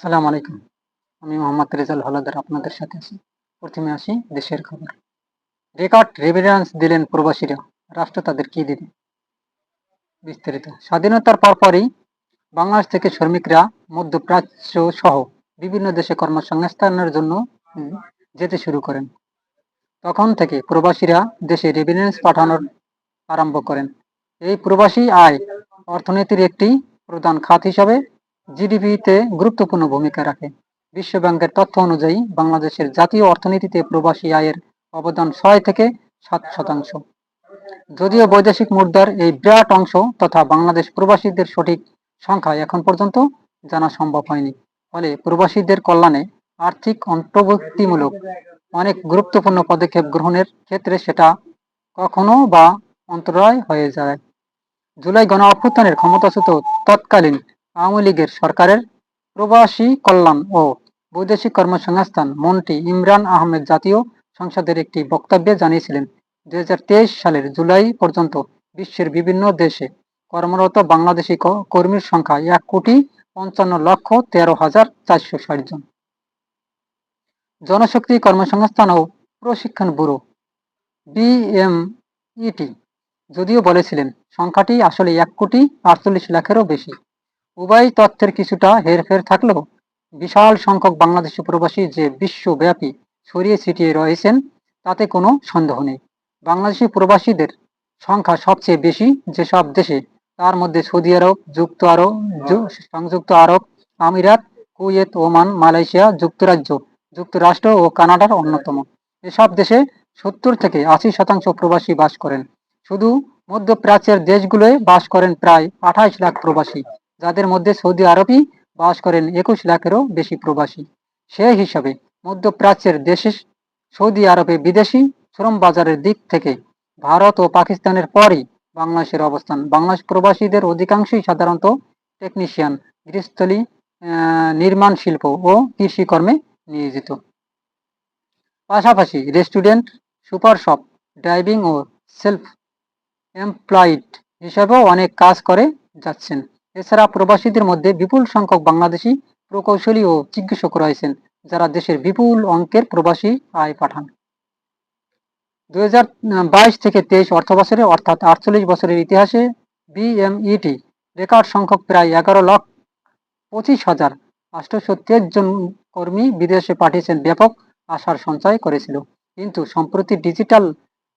সালাম আলাইকুম। আমি মোহাম্মদ রেজাল হলাদার আপনাদের সাথে আছি। প্রথমে আসি দেশের খবর। রেকর্ড রেভিডেন্স দিলেন প্রবাসীরা। রাষ্ট্র তাদের কি দিবে? বিস্তারিত। স্বাধীনতার পরপরই বাংলাদেশ থেকে শ্রমিকরা, মধ্যপ্রাচ্য সহ বিভিন্ন দেশে কর্মসংস্থানের জন্য যেতে শুরু করেন। তখন থেকে প্রবাসীরা দেশে রেভিডেন্স পাঠানোর আরম্ভ করেন। এই প্রবাসী আয় অর্থনীতির একটি প্রধান খাত হিসাবে জিডিপিতে গুরুত্বপূর্ণ ভূমিকা রাখে। বিশ্ব ব্যাংকের তথ্য অনুযায়ী বাংলাদেশের জাতীয় অর্থনীতিতে প্রবাসী আয়ের অবদান ছয় থেকে সাত শতাংশ। যদিও বৈদেশিক মুদ্রার এই বিরাট অংশ তথা বাংলাদেশ প্রবাসীদের সঠিক সংখ্যা এখন পর্যন্ত জানা সম্ভব হয়নি। ফলে প্রবাসীদের কল্যাণে আর্থিক অন্তর্ভুক্তিমূলক অনেক গুরুত্বপূর্ণ পদক্ষেপ গ্রহণের ক্ষেত্রে সেটা কখনো বা অন্তরায় হয়ে যায়। জুলাই গণ অভ্যুত্থানের ক্ষমতাচ্যুত তৎকালীন আওয়ামী লীগের সরকারের প্রবাসী কল্যাণ ও বৈদেশিক কর্মসংস্থান মন্ত্রী ইমরান আহমেদ জাতীয় সংসদের একটি বক্তব্যে জানিয়েছিলেন, দুই হাজার তেইশ সালের জুলাই পর্যন্ত বিশ্বের বিভিন্ন দেশে কর্মরত বাংলাদেশি কর্মীর সংখ্যা এক কোটি পঞ্চান্ন লক্ষ তেরো হাজার চারশো ষাট জন। জনশক্তি কর্মসংস্থান ও প্রশিক্ষণ ব্যুরো বিএমইটি যদিও বলেছিলেন, সংখ্যাটি আসলে এক কোটি আটচল্লিশ লাখেরও বেশি। উভয় তথ্যের কিছুটা হেরফের থাকলেও বিশাল সংখ্যক বাংলাদেশি প্রবাসী যে বিশ্বব্যাপী ছড়িয়ে ছিটিয়ে রয়েছেন, তাতে কোনো সন্দেহ নেই। বাংলাদেশি প্রবাসীদের সংখ্যা সবচেয়ে বেশি যেসব দেশে, তার মধ্যে সৌদি আরব, যুক্ত আরব সংযুক্ত আরব, আমিরাত, কুয়েত, ওমান, মালয়েশিয়া, যুক্তরাজ্য, যুক্তরাষ্ট্র ও কানাডার অন্যতম। এসব দেশে সত্তর থেকে আশি শতাংশ প্রবাসী বাস করেন। শুধু মধ্যপ্রাচ্যের দেশগুলোয় বাস করেন প্রায় আঠাইশ লাখ প্রবাসী। যাদের মধ্যে সৌদি আরবই বাস করেন একুশ লাখেরও বেশি প্রবাসী। সে হিসাবে মধ্যপ্রাচ্যের দেশে সৌদি আরবে বিদেশি শ্রম বাজারের দিক থেকে ভারত ও পাকিস্তানের পরই বাংলাদেশের অবস্থান। বাংলাদেশ প্রবাসীদের অধিকাংশই সাধারণত টেকনিশিয়ান গৃহস্থলী নির্মাণ শিল্প ও কৃষিকর্মে নিয়োজিত। পাশাপাশি রেস্টুরেন্ট, সুপার শপ, ড্রাইভিং ও সেলফ এমপ্লয়েড হিসাবেও অনেক কাজ করে যাচ্ছেন। এছাড়া প্রবাসীদের মধ্যে বিপুল সংখ্যক বাংলাদেশি প্রকৌশলী ও চিকিৎসক রয়েছেন, যারা দেশের বিপুল অঙ্কের প্রবাসী আয় পাঠান। দুই থেকে তেইশ অর্থ বছরে অর্থাৎ আটচল্লিশ বছরের ইতিহাসে বিএমইটি রেকর্ড সংখ্যক প্রায় এগারো লক্ষ পঁচিশ হাজার তেইশ জন কর্মী বিদেশে পাঠিয়েছেন ব্যাপক আশার সঞ্চয় করেছিল। কিন্তু সম্প্রতি ডিজিটাল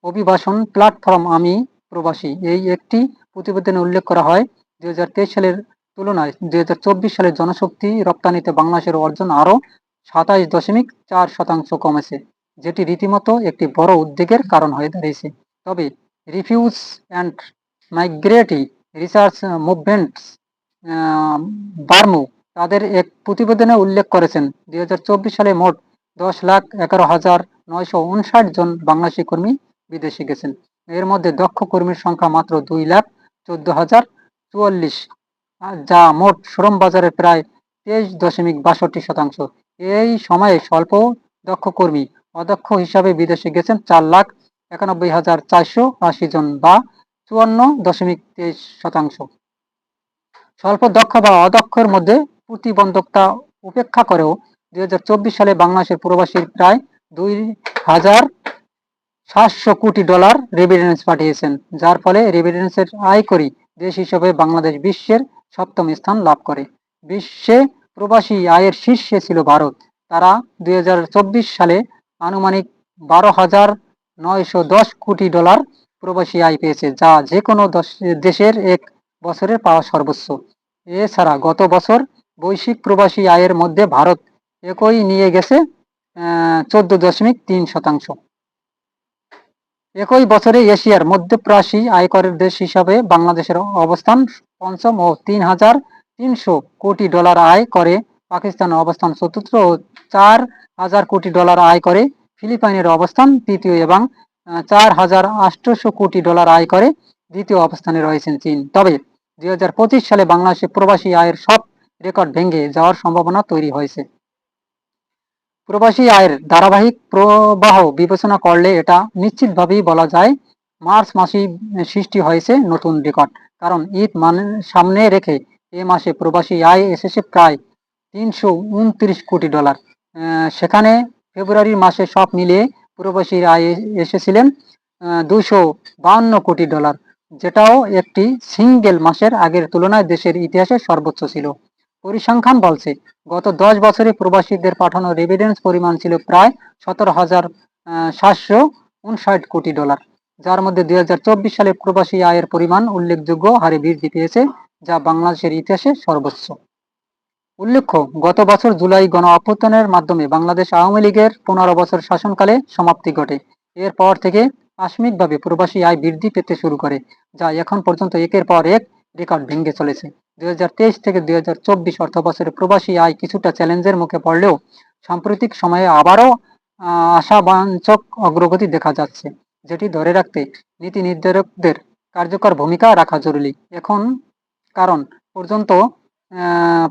অভিবাসন প্ল্যাটফর্ম আমি প্রবাসী, এই একটি প্রতিবেদনে উল্লেখ করা হয় দুই হাজার তেইশ সালের তুলনায় দুই হাজার চব্বিশ সালের জনশক্তি রপ্তানিতে বাংলাদেশের অর্জন আরও সাতাইশ দশমিক চার শতাংশ কমেছে, যেটি রীতিমতো একটি বড় উদ্বেগের কারণ হয়ে দাঁড়িয়েছে। তবে refugee and migratory research movements বার্মু তাদের এক প্রতিবেদনে উল্লেখ করেছেন, দুই হাজার চব্বিশ সালে মোট দশ লাখ এগারো হাজার নয়শো উনষাট জন বাংলাদেশি কর্মী বিদেশে গেছেন। এর মধ্যে দক্ষ কর্মীর সংখ্যা মাত্র দুই লাখ চোদ্দ হাজার চুয়াল্লিশ। যা মোট শ্রম বাজারের প্রায় তেইশ দশমিক বাষট্টি শতাংশ। এই সময়ে স্বল্প দক্ষ কর্মী, অদক্ষ হিসাবে বিদেশে গেছেন চার লাখ একানব্বই হাজার চারশো আশি জন বা চুয়ান্ন দশমিক তেইশ শতাংশ। স্বল্প দক্ষ বা অদক্ষের মধ্যে প্রতিবন্ধকতা উপেক্ষা করেও দুই হাজার চব্বিশ সালে বাংলাদেশের প্রবাসীর প্রায় দুই হাজার সাতশো কোটি ডলার রেভিডেন্স পাঠিয়েছেন, যার ফলে রেভিডেন্সের আয়করী দেশ হিসেবে বাংলাদেশ বিশ্বের সপ্তম স্থান লাভ করে। বিশ্বে প্রবাসী আয়ের শীর্ষে ছিল ভারত। তারা দুই হাজার চব্বিশ সালে আনুমানিক বারো হাজার নয়শো দশ কোটি ডলার প্রবাসী আয় পেয়েছে, যা যে কোনো দশ- দেশের এক বছরের পাওয়া সর্বোচ্চ। এছাড়া গত বছর বৈশ্বিক প্রবাসী আয়ের মধ্যে ভারত একই নিয়ে গেছে চোদ্দ দশমিক তিন শতাংশ। একই বছরে এশিয়ার মধ্যপ্রাসী আয়করের দেশ হিসাবে বাংলাদেশের অবস্থান পঞ্চম ও তিন হাজার তিনশো কোটি ডলার আয় করে। পাকিস্তানের অবস্থান চতুর্থ ও চার হাজার কোটি ডলার আয় করে। ফিলিপাইনের অবস্থান তৃতীয় এবং চার হাজার আটশোশো কোটি ডলার আয় করে। দ্বিতীয় অবস্থানে রয়েছেন চীন। তবে দুই হাজার পঁচিশ সালে বাংলাদেশে প্রবাসী আয়ের সব রেকর্ড ভেঙে যাওয়ার সম্ভাবনা তৈরি হয়েছে। প্রবাসী আয়ের ধারাবাহিক প্রবাহ বিবেচনা করলে এটা নিশ্চিতভাবেই বলা যায় মার্চ মাসেই সৃষ্টি হয়েছে নতুন রেকর্ড। কারণ ঈদ মানে সামনে রেখে এ মাসে প্রবাসী আয় এসেছে প্রায় তিনশো উনত্রিশ কোটি ডলার। সেখানে ফেব্রুয়ারি মাসে সব মিলিয়ে প্রবাসীর আয় এসেছিলেন দুশো বাহান্ন কোটি ডলার, যেটাও একটি সিঙ্গেল মাসের আগের তুলনায় দেশের ইতিহাসে সর্বোচ্চ ছিল। পরিসংখ্যান বলছে, গত দশ বছরে প্রবাসীদের পাঠানো রেভিডেন্স পরিমাণ ছিল প্রায় সতেরো হাজার সাতশো উনষাট কোটি ডলার, যার মধ্যে দুই হাজার চব্বিশ সালে প্রবাসী আয়ের পরিমাণ উল্লেখযোগ্য হারে বৃদ্ধি পেয়েছে, যা বাংলাদেশের ইতিহাসে সর্বোচ্চ। উল্লেখ্য, গত বছর জুলাই গণ অভ্যুত্থানের মাধ্যমে বাংলাদেশ আওয়ামী লীগের পনেরো বছর শাসনকালে সমাপ্তি ঘটে। এরপর থেকে আকস্মিকভাবে প্রবাসী আয় বৃদ্ধি পেতে শুরু করে, যা এখন পর্যন্ত একের পর এক রেকর্ড ভেঙে চলেছে। দুই হাজার তেইশ থেকে দুই হাজার চব্বিশ অর্থ বছরে প্রবাসী আয় কিছুটা চ্যালেঞ্জের মুখে পড়লেও সাম্প্রতিক সময়ে আবারও আশাবাঞ্চক অগ্রগতি দেখা যাচ্ছে, যেটি ধরে রাখতে নীতি নির্ধারকদের কার্যকর ভূমিকা রাখা জরুরি। এখন কারণ পর্যন্ত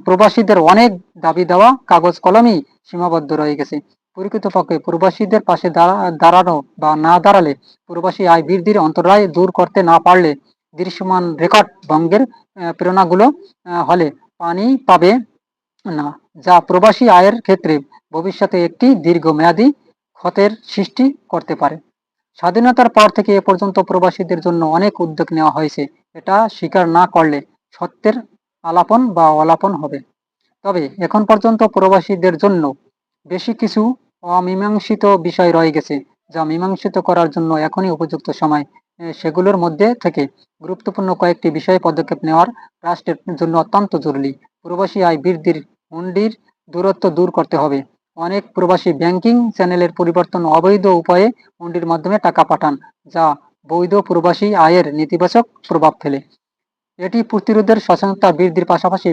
প্রবাসীদের অনেক দাবি দেওয়া কাগজ কলমই সীমাবদ্ধ রয়ে গেছে। প্রকৃতপক্ষে প্রবাসীদের পাশে দাঁড়া- দাঁড়ানো বা না দাঁড়ালে প্রবাসী আয় বৃদ্ধির অন্তরায় দূর করতে না পারলে দৃশ্যমান রেকর্ড ভঙ্গের প্রেরণাগুলো হলে পানি পাবে না, যা প্রবাসী আয়ের ক্ষেত্রে ভবিষ্যতে একটি দীর্ঘমেয়াদী ক্ষতের সৃষ্টি করতে পারে। স্বাধীনতার পর থেকে এ পর্যন্ত প্রবাসীদের জন্য অনেক উদ্যোগ নেওয়া হয়েছে। এটা স্বীকার না করলে সত্যের আলাপন বা অলাপন হবে। তবে এখন পর্যন্ত প্রবাসীদের জন্য বেশি কিছু অমীমাংসিত বিষয় রয়ে গেছে, যা মীমাংসিত করার জন্য এখনই উপযুক্ত সময়। সেগুলোর মধ্যে থেকে গুরুত্বপূর্ণ কয়েকটি বিষয়ে পদক্ষেপ নেওয়ার রাষ্ট্রের জন্য অত্যন্ত জরুরি। প্রবাসী আয় বৃদ্ধির হুন্ডির দূরত্ব দূর করতে হবে। অনেক প্রবাসী ব্যাংকিং চ্যানেলের পরিবর্তন অবৈধ উপায়ে হুন্ডির মাধ্যমে টাকা পাঠান, যা বৈধ প্রবাসী আয়ের নেতিবাচক প্রভাব ফেলে। এটি প্রতিরোধের সচেতনতা বৃদ্ধির পাশাপাশি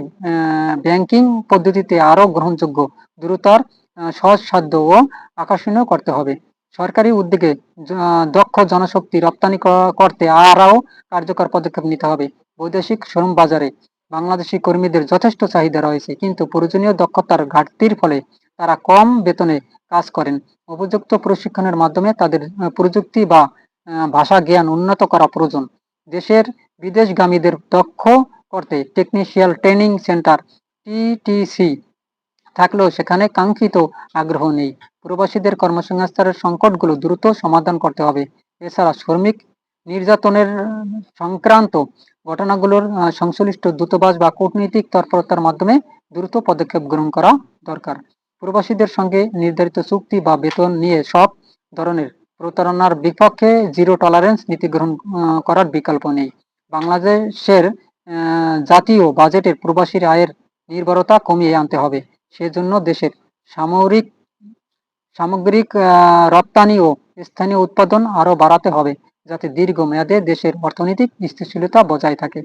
ব্যাংকিং পদ্ধতিতে আরও গ্রহণযোগ্য, দ্রুতর সহজসাধ্য ও আকর্ষণীয় করতে হবে। সরকারি উদ্যোগে দক্ষ জনশক্তি রপ্তানি করতে আরও কার্যকর পদক্ষেপ নিতে হবে। বৈদেশিক শ্রম বাজারে বাংলাদেশি কর্মীদের যথেষ্ট চাহিদা রয়েছে, কিন্তু প্রয়োজনীয় দক্ষতার ঘাটতির ফলে তারা কম বেতনে কাজ করেন। উপযুক্ত প্রশিক্ষণের মাধ্যমে তাদের প্রযুক্তি বা ভাষা জ্ঞান উন্নত করা প্রয়োজন। দেশের বিদেশগামীদের দক্ষ করতে টেকনিশিয়াল ট্রেনিং সেন্টার, টিটিসি থাকলেও সেখানে কাঙ্ক্ষিত আগ্রহ নেই। প্রবাসীদের কর্মসংস্থানের সংকটগুলো দ্রুত সমাধান করতে হবে। এছাড়া শ্রমিক নির্যাতনের সংক্রান্ত ঘটনাগুলোর সংশ্লিষ্ট দূতাবাস বা কূটনৈতিক তৎপরতার মাধ্যমে দ্রুত পদক্ষেপ গ্রহণ করা দরকার। প্রবাসীদের সঙ্গে নির্ধারিত চুক্তি বা বেতন নিয়ে সব ধরনের প্রতারণার বিপক্ষে জিরো টলারেন্স নীতি গ্রহণ করার বিকল্প নেই। বাংলাদেশের জাতীয় বাজেটের প্রবাসীর আয়ের নির্ভরতা কমিয়ে আনতে হবে। সেজন্য দেশের সামরিক, সামগ্রিক রপ্তানি ও স্থানীয় উৎপাদন আরও বাড়াতে হবে যাতে দীর্ঘমেয়াদে দেশের অর্থনৈতিক স্থিতিশীলতা বজায় থাকে।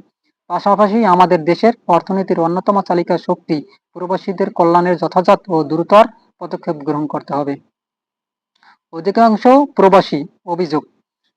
পাশাপাশি আমাদের দেশের অর্থনীতির অন্যতম চালিকা শক্তি প্রবাসীদের কল্যাণের যথাযথ ও দ্রুতর পদক্ষেপ গ্রহণ করতে হবে। অধিকাংশ প্রবাসী অভিযোগ,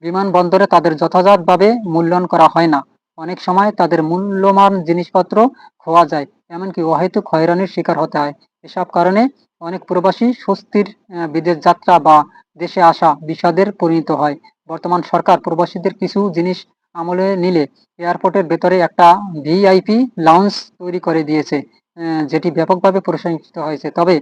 বিমানবন্দরে তাদের যথাযথভাবে মূল্যায়ন করা হয় না। অনেক সময় তাদের মূল্যমান জিনিসপত্র খোয়া যায়। এমনকি অহেতুক হয়রানির শিকার হতে হয়। এসব কারণে অনেক প্রবাসী স্বস্তির বিদেশ যাত্রা বা দেশে আসা বিষাদের পরিণত হয়। বর্তমান সরকার প্রবাসীদের কিছু জিনিস আমলে নিলে এয়ারপোর্টের ভেতরে একটা ভিআইপি লাউঞ্জ তৈরি করে দিয়েছে যেটি ব্যাপকভাবে প্রশংসিত হয়েছে। তবে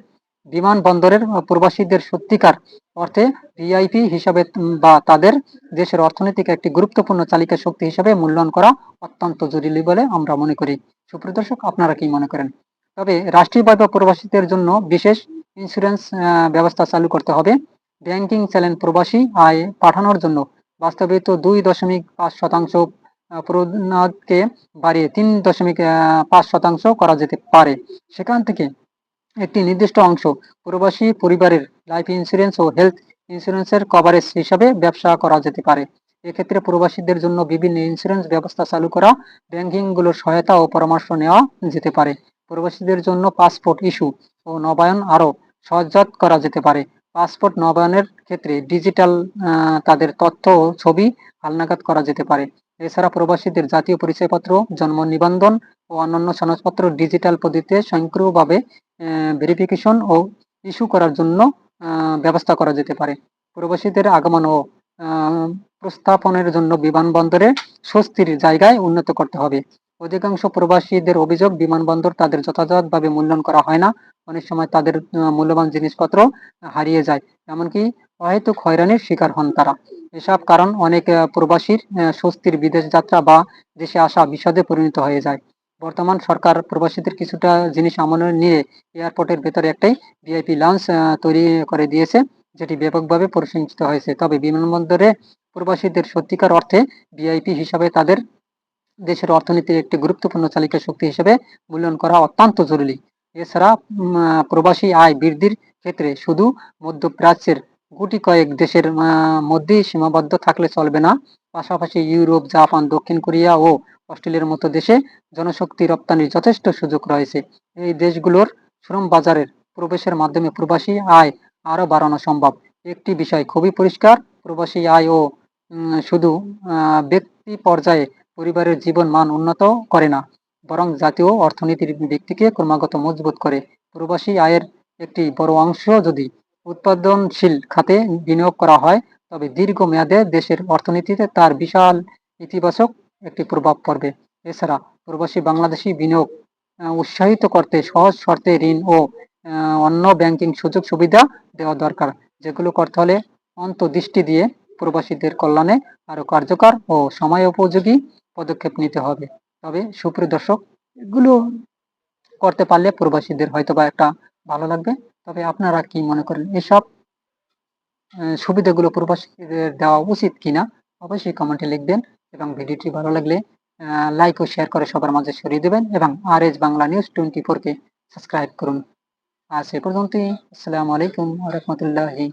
বিমানবন্দরের প্রবাসীদের সত্যিকার অর্থে ভিআইপি হিসাবে বা তাদের দেশের অর্থনৈতিক একটি গুরুত্বপূর্ণ চালিকা শক্তি হিসাবে মূল্যায়ন করা অত্যন্ত জরুরি বলে আমরা মনে করি। সুপ্রদর্শক আপনারা কি মনে করেন? তবে রাষ্ট্রীয়ভাবে প্রবাসীদের জন্য বিশেষ ইন্স্যুরেন্স ব্যবস্থা চালু করতে হবে। ব্যাংকিং চ্যালেঞ্জ প্রবাসী আয় পাঠানোর জন্য বাস্তবিত দুই দশমিক পাঁচ শতাংশ আহ, বাড়িয়ে তিন দশমিক পাঁচ শতাংশ করা যেতে পারে। সেখান থেকে একটি নির্দিষ্ট অংশ প্রবাসী পরিবারের লাইফ ইন্স্যুরেন্স ও হেলথ ইন্স্যুরেন্সের কভারেজ হিসাবে ব্যবসা করা যেতে পারে। এক্ষেত্রে প্রবাসীদের জন্য বিভিন্ন ইন্স্যুরেন্স ব্যবস্থা চালু করা ব্যাংকিংগুলোর সহায়তা ও পরামর্শ নেওয়া যেতে পারে। প্রবাসীদের জন্য পাসপোর্ট ইস্যু ও নবায়ন আরও সহজাত করা যেতে পারে। পাসপোর্ট নবায়নের ক্ষেত্রে ডিজিটাল তাদের তথ্য ও ছবি হালনাগাদ করা যেতে পারে। এছাড়া প্রবাসীদের জাতীয় পরিচয়পত্র, জন্ম নিবন্ধন ও অন্যান্য সনদপত্র ডিজিটাল পদ্ধতিতে স্বয়ংক্রিয়ভাবে ভেরিফিকেশন ও ইস্যু করার জন্য ব্যবস্থা করা যেতে পারে। প্রবাসীদের আগমন ও প্রস্থাপনের জন্য বিমানবন্দরে স্বস্তির জায়গায় উন্নত করতে হবে। অধিকাংশ প্রবাসীদের অভিযোগ, বিমানবন্দর তাদের যথাযথভাবে মূল্যায়ন করা হয় না। অনেক সময় তাদের মূল্যবান জিনিসপত্র হারিয়ে যায়। এমনকি অহেতুক হয়রানির শিকার হন তারা। এসব কারণ অনেক প্রবাসীর স্বস্তির বিদেশ যাত্রা বা দেশে আসা বিশদে পরিণত হয়ে যায়। বর্তমান সরকার প্রবাসীদের কিছুটা জিনিস আমলে নিয়ে এয়ারপোর্টের ভেতরে একটাই ভিআইপি লঞ্চ তৈরি করে দিয়েছে, যেটি ব্যাপকভাবে প্রশংসিত হয়েছে। তবে বিমানবন্দরে প্রবাসীদের সত্যিকার অর্থে ভিআইপি হিসাবে তাদের দেশের অর্থনীতির একটি গুরুত্বপূর্ণ চালিকা শক্তি হিসেবে মূল্যায়ন করা অত্যন্ত জরুরি। এছাড়া প্রবাসী আয় বৃদ্ধির ক্ষেত্রে শুধু মধ্যপ্রাচ্যের গুটি কয়েক দেশের মধ্যেই সীমাবদ্ধ থাকলে চলবে না। পাশাপাশি ইউরোপ, জাপান, দক্ষিণ কোরিয়া ও অস্ট্রেলিয়ার মতো দেশে জনশক্তি রপ্তানির যথেষ্ট সুযোগ রয়েছে। এই দেশগুলোর শ্রম বাজারের প্রবেশের মাধ্যমে প্রবাসী আয় আরও বাড়ানো সম্ভব। একটি বিষয় খুবই পরিষ্কার, প্রবাসী আয় ও শুধু ব্যক্তি পর্যায়ে পরিবারের জীবন মান উন্নত করে না, বরং জাতীয় অর্থনীতির দিকটিকে ক্রমাগত মজবুত করে। প্রবাসী আয়ের একটি বড় অংশ যদি উৎপাদনশীল খাতে বিনিয়োগ করা হয়, তবে দীর্ঘ মেয়াদে দেশের অর্থনীতিতে তার বিশাল ইতিবাচক একটি প্রভাব পড়বে। এছাড়া প্রবাসী বাংলাদেশি বিনিয়োগ উৎসাহিত করতে সহজ শর্তে ঋণ ও অন্য ব্যাংকিং সুযোগ সুবিধা দেওয়া দরকার, যেগুলো করতে হলে অন্তর্দৃষ্টি দিয়ে প্রবাসীদের কল্যাণে আরও কার্যকর ও সময় উপযোগী পদক্ষেপ নিতে হবে। তবে সুপ্রিয় দর্শক, এগুলো করতে পারলে প্রবাসীদের হয়তো বা একটা ভালো লাগবে। তবে আপনারা কি মনে করেন, এসব সুবিধাগুলো প্রবাসীদের দেওয়া উচিত কিনা? অবশ্যই কমেন্টে লিখবেন এবং ভিডিওটি ভালো লাগলে লাইক ও শেয়ার করে সবার মাঝে ছড়িয়ে দেবেন এবং R S Bangla news twenty ফোরকে সাবস্ক্রাইব করুন। আজ এ পর্যন্তই। আসসালামু আলাইকুম রহমতুল্লাহি